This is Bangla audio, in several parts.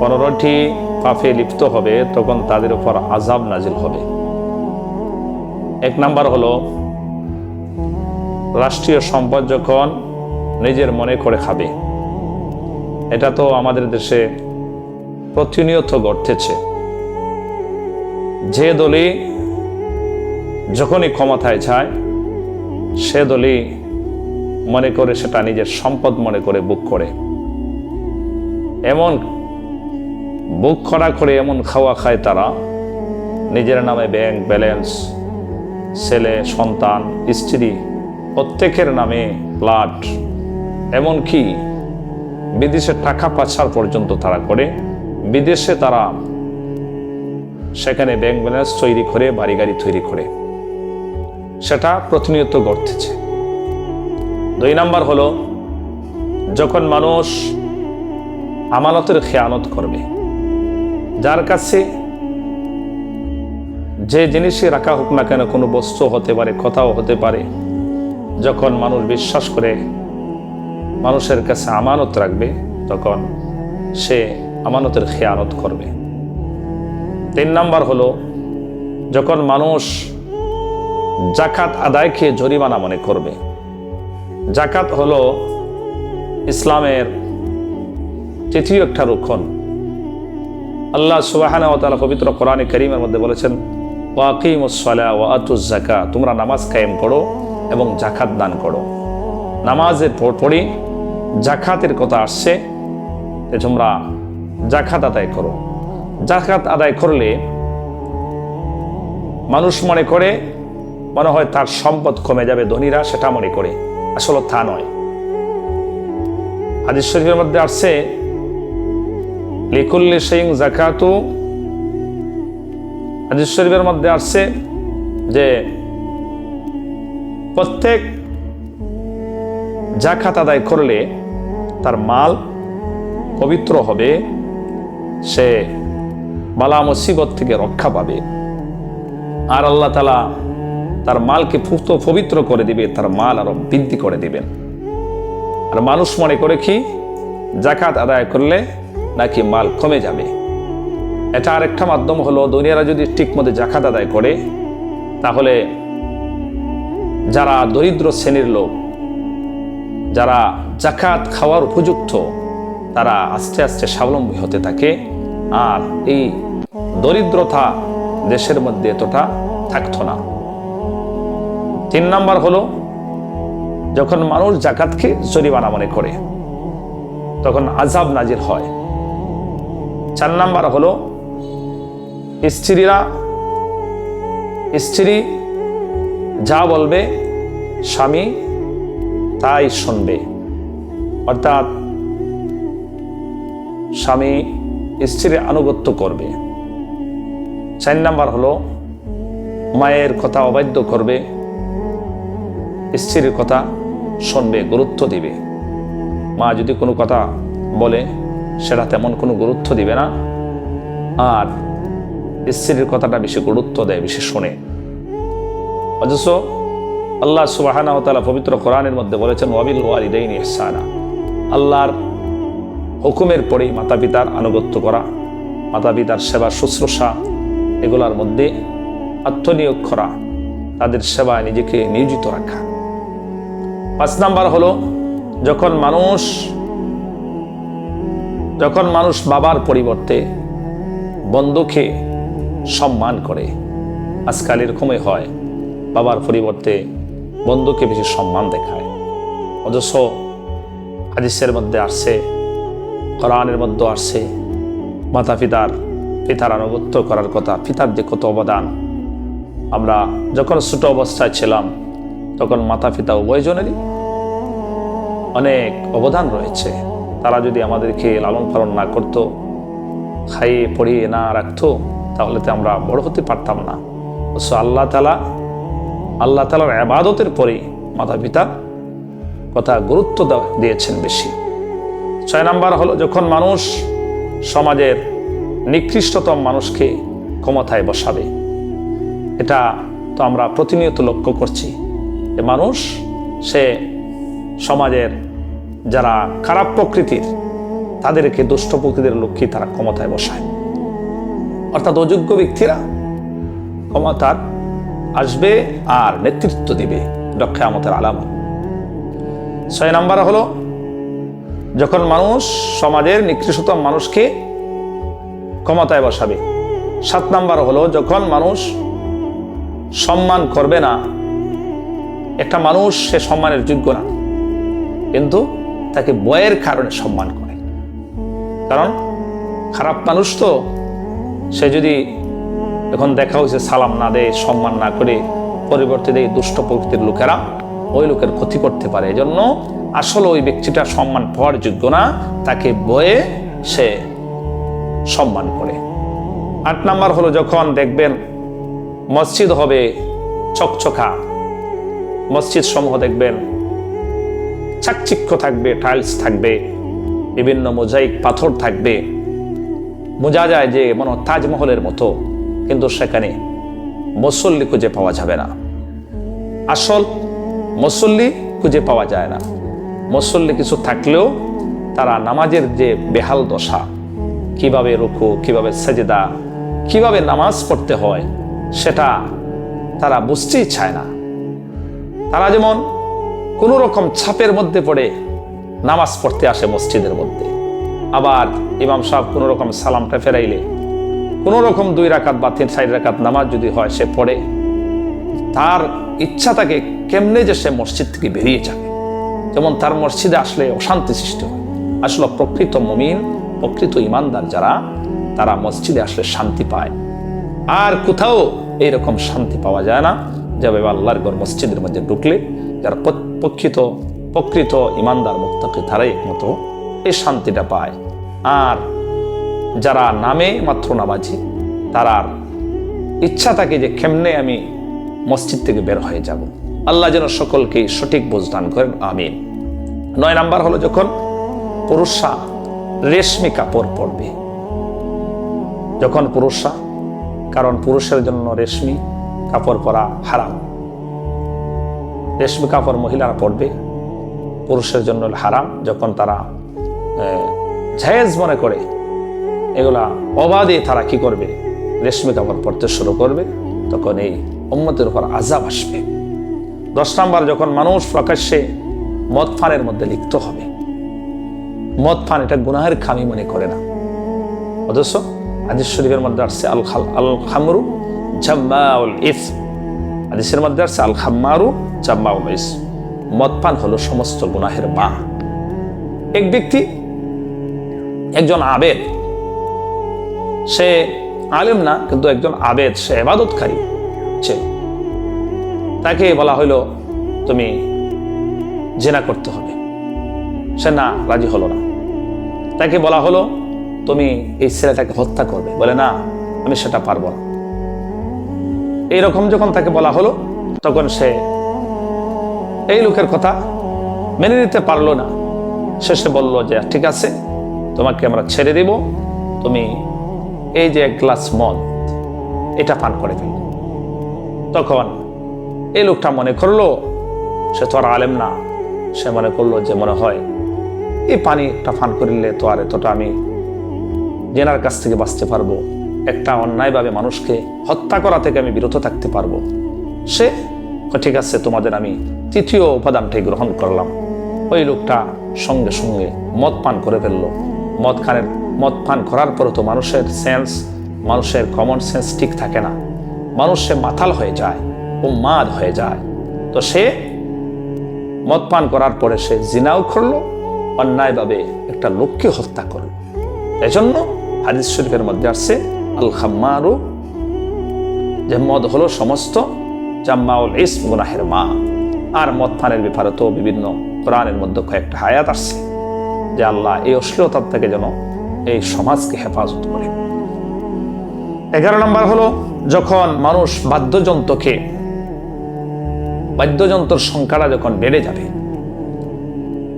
পনেরোটি পাপে লিপ্ত হবে, তখন তাদের উপর আজাব নাজিল হবে। এক নাম্বার হলো, রাষ্ট্রীয় সম্পদ যখন নিজের মনে করে খাবে, এটা তো আমাদের দেশে প্রতিনিয়ত ঘটতেছে। যে দলই যখনই ক্ষমতায় যায়, সে দলই মনে করে সেটা নিজের সম্পদ মনে করে বুক করে। এমন বুক করা করে এমন খাওয়া খায় তারা। নিজের নামে ব্যাংক ব্যালেন্স, ছেলে, সন্তান, স্ত্রী, প্রত্যেকের নামে ফ্ল্যাট এমনকি বিদেশে টাকা পাচার পর্যন্ত তারা করে। বিদেশে তারা সেখানে ব্যাংক ব্যালেন্স তৈরি করে, বাড়ি গাড়ি তৈরি করে। সেটা প্রতিনিয়ত ঘটতেছে। দুই নাম্বার হলো, যখন মানুষ আমানতের খেয়ানত করবে যার কাছে যে জিনিসই রাখা হোক না কেন কোনো বস্তু হতে পারে, কথাও হতে পারে। যখন মানুষ বিশ্বাস করে মানুষের কাছে আমানত রাখবে, তখন সে আমানতের খেয়ানত করবে। তিন নাম্বার হলো, যখন মানুষ জাকাত আদায়কে জরিমানা মনে করবে। জাকাত হলো ইসলামের তৃতীয় একটা রক্ষণ আল্লাহ সুবাহানা ও তালা পবিত্র কোরআনে করিমের মধ্যে বলেছেন ওয়াকিম সালা ওয়া আতুজ জাকা তোমরা নামাজ কায়েম করো এবং জাকাত দান করো। পর পরই জাকাতের কথা আসছে তোমরা জাকাত আদায় করো। জাকাত আদায় করলে মানুষ মনে করে, মনে হয় তার সম্পদ কমে যাবে, ধনীরা সেটা মনে করে। আসলে তা নয়। হাদিস শরীফের মধ্যে আসছে লিকুল্লি সিং জাকাতু হাদিস শরীফের মধ্যে আসছে যে প্রত্যেক জাকাত আদায় করলে তার মাল পবিত্র হবে, সে বালা মুসিবত থেকে রক্ষা পাবে। আর আল্লাহ তালা তার মালকে পুত পবিত্র করে দিবে, তার মাল আরও বৃদ্ধি করে দিবেন। আর মানুষ মনে করে কি জাকাত আদায় করলে নাকি মাল কমে যাবে? এটা আরেকটা মাধ্যম হলো দুনিয়ারা যদি ঠিক মতো জাকাত আদায় করে, তাহলে যারা দরিদ্র শ্রেণির লোক, যারা জাকাত খাওয়ার উপযুক্ত, তারা আস্তে আস্তে স্বাবলম্বী হতে থাকে। আর এই দরিদ্রতা দেশের মধ্যে এতটা থাকতো না। তিন নাম্বার হলো, যখন মানুষ জাকাতকে জরিমানা মনে করে, তখন আজাব নাজির হয়। চার নাম্বার হলো স্ত্রীরা, স্ত্রী যা বলবে স্বামী তাই শুনবে। অর্থাৎ স্বামী স্ত্রীর আনুগত্য করবে। চার নাম্বার হলো মায়ের কথা অবাধ্য করবে, স্ত্রীর কথা শুনবে, গুরুত্ব দিবে। মা যদি কোনো কথা বলে সেটা তেমন কোনো গুরুত্ব দিবে না। আর স্ত্রীর কথাটা বেশি গুরুত্ব দেয়, বেশি শোনে। অথচ আল্লাহ সুবাহানা পবিত্র কোরআনের মধ্যে বলেছেন, ওয়াবিল ওয়ালিদাইন ইহসানা। আল্লাহর হুকুমের পরেই মাতা পিতার আনুগত্য করা মাতা পিতার সেবা শুশ্রূষা, এগুলার মধ্যে আত্মনিয়োগ করা, তাদের সেবায় নিজেকে নিয়োজিত রাখা। পাঁচ নাম্বার হলো, যখন মানুষ যখন মানুষ বাবার পরিবর্তে বন্ধুকে সম্মান করে, আজকাল এরকমই হয়, বাবার পরিবর্তে বন্ধুকে বেশি সম্মান দেখায়। অথচ হাদিসের মধ্যে আসছে, কোরআনের মধ্যে আসছে মাতা পিতার পিতার আনুগত্য করার কথা, পিতার যে কত অবদান। আমরা যখন ছোট অবস্থায় ছিলাম, তখন মাতা পিতা উভয়জনেরই অনেক অবদান রয়েছে। তারা যদি আমাদেরকে লালন পালন না করত, খাইয়ে পড়িয়ে না রাখতো, তাহলে তো আমরা বড় হতে পারতাম না। অবশ্য আল্লাহ তালা আল্লাহ তালার আবাদতের পরে মাতা পিতা কথা গুরুত্ব দিয়েছেন বেশি। ছয় নাম্বার হলো যখন মানুষ সমাজের নিকৃষ্টতম মানুষকে ক্ষমতায় বসাবে, এটা তো আমরা প্রতিনিয়ত লক্ষ্য করছি। যে মানুষ, সে সমাজের যারা খারাপ প্রকৃতির, তাদেরকে দুষ্ট প্রকৃতির লক্ষ্যে তারা ক্ষমতায় বসায়। অর্থাৎ অযোগ্য ব্যক্তিরা ক্ষমতার আসবে আর নেতৃত্ব দিবে রক্ষামতের আলামত। ছয় নাম্বার হলো, যখন মানুষ সমাজের নিকৃষ্টতম মানুষকে ক্ষমতায় বসাবে। সাত নাম্বার হলো, যখন মানুষ সম্মান করবে না, একটা মানুষ সে সম্মানের যোগ্য না। কিন্তু তাকে বয়ের কারণে সম্মান করে। কারণ খারাপ মানুষ তো, সে যদি এখন দেখা হয়েছে সালাম না দেয়, সম্মান না করে, পরিবর্তে দেয় দুষ্ট প্রকৃতির লোকেরা, ওই লোকের ক্ষতি করতে পারে। এজন্য আসলে ওই ব্যক্তিটা সম্মান পাওয়ার যোগ্য না, তাকে বয়ে সে সম্মান করে। আট নাম্বার হলো যখন দেখবেন মসজিদ হবে চকচকা। মসজিদ সমূহ দেখবেন চাকচিক্য থাকবে টাইলস থাকবে, বিভিন্ন মোজাইক পাথর থাকবে। বোঝা যায় যে মনে তাজমহলের মতো, কিন্তু সেখানে মুসল্লি খুঁজে পাওয়া যাবে না। আসল মুসল্লি খুঁজে পাওয়া যায় না। মুসল্লি কিছু থাকলেও তারা নামাজের যে বেহাল দশা, কীভাবে রুকু, কীভাবে সেজেদা, কীভাবে নামাজ পড়তে হয়, সেটা তারা বুঝতেই চায় না। তারা যেমন কোনো রকম ছাপের মধ্যে পড়ে নামাজ পড়তে আসে মসজিদের মধ্যে। আবার ইমাম সাহেব কোনো রকম সালামটা ফেরাইলে, কোনো রকম দুই রাকাত বা তিন চার রাকাত নামাজ যদি হয় সে পড়ে। তার ইচ্ছা তাকে কেমনে যে সে মসজিদ থেকে বেরিয়ে যাবে। যেমন তার মসজিদে আসলে অশান্তি সৃষ্টি হয়। আসলে প্রকৃত মমিন, প্রকৃত ইমানদার যারা, তারা মসজিদে আসলে শান্তি পায়। আর কোথাও এইরকম শান্তি পাওয়া যায় না। যাবে আল্লাহর ঘর মসজিদের মধ্যে ঢুকলে যারা প- প্রকৃত ইমানদার মুক্তকে তারাই একমতো এই শান্তিটা পায়। আর যারা নামে মাত্র নামাজি, তারার ইচ্ছা থাকে যে কেমনে আমি মসজিদ থেকে বের হয়ে যাব। আল্লাহ যেন সকলকে সঠিক বোঝদান করেন, আমিন। নয় নাম্বার হলো যখন পুরুষরা রেশমি কাপড় পরবে। যখন পুরুষরা, কারণ পুরুষের জন্য রেশমি কাপড় পরা হারাম। রেশমি কাপড় মহিলারা পরবে। পুরুষের জন্য হারাম, যখন তারা জায়েজ মনে করে, এগুলা অবাধে তারা কি করবে? রেশমি কাপড় পরতে শুরু করবে, তখন এই উম্মতের উপর আজাব আসবে। দশ নাম্বার, যখন মানুষ প্রকাশ্যে মদ ফানের মধ্যে লিপ্ত হবে। মদ ফান এটা গুনাহের খামি মনে করে না। অথচ হাদিস শরীফের মধ্যে আসছে আল খাল আল খামরু জাম্মাউল ইস হাদিসের মধ্যে আসছে আল খাম্মারু জাম্মাউল ইস মদ পান হলো সমস্ত গুনাহের মা। এক ব্যক্তি, একজন আবেদ, সে আলেম না, কিন্তু একজন আবেদ, সে এবাদতকারী ছিল তাকে বলা হইল, তুমি জেনা করতে হবে। সে না, রাজি হলো না। তাকে বলা হলো, তুমি এই ছেলেটাকে হত্যা করবে। বলে, না, আমি সেটা পারব না। এইরকম যখন তাকে বলা হলো, তখন সে এই লোকের কথা মেনে নিতে পারল না। শেষে বলল যে, ঠিক আছে, তোমাকে আমরা ছেড়ে দেব। তুমি এই যে এক গ্লাস মদ, এটা পান করে ফেল। তখন এই লোকটা মনে করল, সে তো আর আলেম না। সে মনে করল যে, মনে হয় এই পানিটা পান করিলে তো আর এতটা আমি জেনার কাছ থেকে বাঁচতে পারব। একটা অন্যায়ভাবে মানুষকে হত্যা করা থেকে আমি বিরত থাকতে পারব। সে ঠিক আছে, তোমাদের আমি তৃতীয় উপাদানটাই গ্রহণ করলাম। ওই লোকটা সঙ্গে সঙ্গে মদ পান করে ফেলল। মদ খানের, মদ পান করার পরে তো মানুষের সেন্স, মানুষের কমন সেন্স ঠিক থাকে না। মানুষ সে মাতাল হয়ে যায় ও মাদ হয়ে যায়। তো সে মদ পান করার পরে সে জিনাও করল, অন্যায়ভাবে একটা লোককে হত্যা করল। এজন্য হাদিস শরীফের মধ্যে আসছে আল খাম্মারু যে মদ হলো সমস্ত জাম্মাউল ইসম গুনাহের মা। আর মদ পানের ব্যাপারে তো বিভিন্ন কোরআনের মধ্যে কয়েকটা হায়াত আসছে, যে আল্লাহ এই অশ্লীলতার থেকে যেন এই সমাজকে হেফাজত করে। এগারো নম্বর হলো, যখন মানুষ বাদ্যযন্ত্রকে, বাদ্যযন্ত্রের সংখ্যাটা যখন বেড়ে যাবে,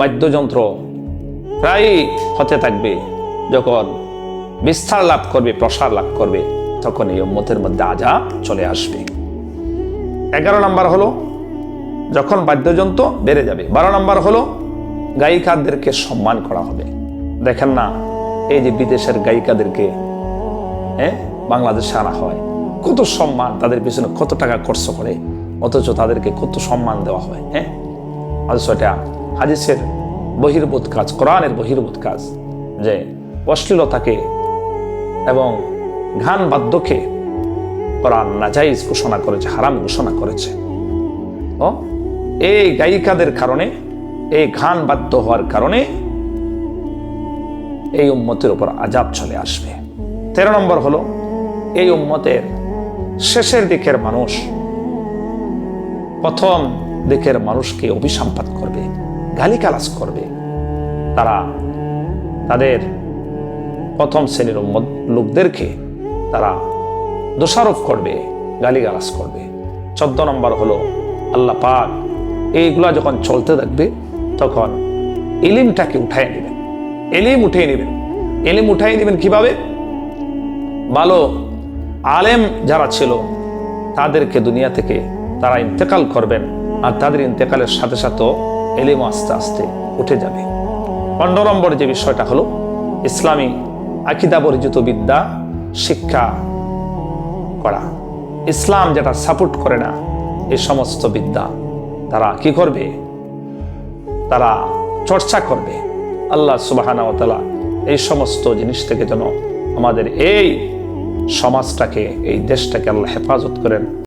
বাদ্যযন্ত্র প্রায় হতে থাকবে যখন বিস্তার লাভ করবে, প্রসার লাভ করবে, তখন এই উম্মতের মধ্যে আজাব চলে আসবে। এগারো নম্বর হলো, যখন বাদ্যযন্ত্র বেড়ে যাবে, বারো নম্বর হলো, গায়িকাদেরকে সম্মান করা হবে। দেখেন না, এই যে বিদেশের গায়িকাদেরকে হ্যাঁ বাংলাদেশে আনা হয়, কত সম্মান, তাদের পিছনে কত টাকা খরচ করে, অথচ তাদেরকে কত সম্মান দেওয়া হয় হ্যাঁ? অথচ এটা হাদিসের বহির্ভূত কাজ, কোরআনের বহির্ভূত কাজ, যে অশ্লীলতাকে এবং ঘান বাদ্যকে কোরআন নাজাইজ ঘোষণা করেছে, হারাম ঘোষণা করেছে। ও, এই গায়িকাদের কারণে, এই ঘান বাদ্য হওয়ার কারণে এই উম্মতের উপর আজাব চলে আসবে। তেরো নম্বর হলো, এই উম্মতের শেষের দিকের মানুষ, প্রথম দিকের মানুষকে অভিসম্পাত করবে, গালিগালাজ করবে। তারা তাদের প্রথম শ্রেণির লোকদেরকে তারা দোষারোপ করবে, গালিগালাজ করবে। চোদ্দ নম্বর হলো আল্লাহ পাক এইগুলা যখন চলতে থাকবে, তখন এলিমটাকে উঠাই নেবেন। এলিম উঠিয়ে নেবেন। এলিম উঠাই নেবেন কীভাবে? ভালো আলেম যারা ছিল, তাদেরকে দুনিয়া থেকে তারা ইন্তেকাল করবেন আর তাদের ইন্তেকালের সাথে সাথে এলিম আস্তে আস্তে উঠে যাবে। পনেরো নম্বর যে বিষয়টা হলো, ইসলামী আকিদা পরিচিত বিদ্যা, শিক্ষা করা। ইসলাম যেটা সাপোর্ট করে না এই সমস্ত বিদ্যা তারা কি করবে? তারা চর্চা করবে। আল্লাহ সুবাহানা তালা এই সমস্ত জিনিস থেকে যেন আমাদের এই সমাজটাকে, এই দেশটাকে আল্লাহ হেফাজত করেন।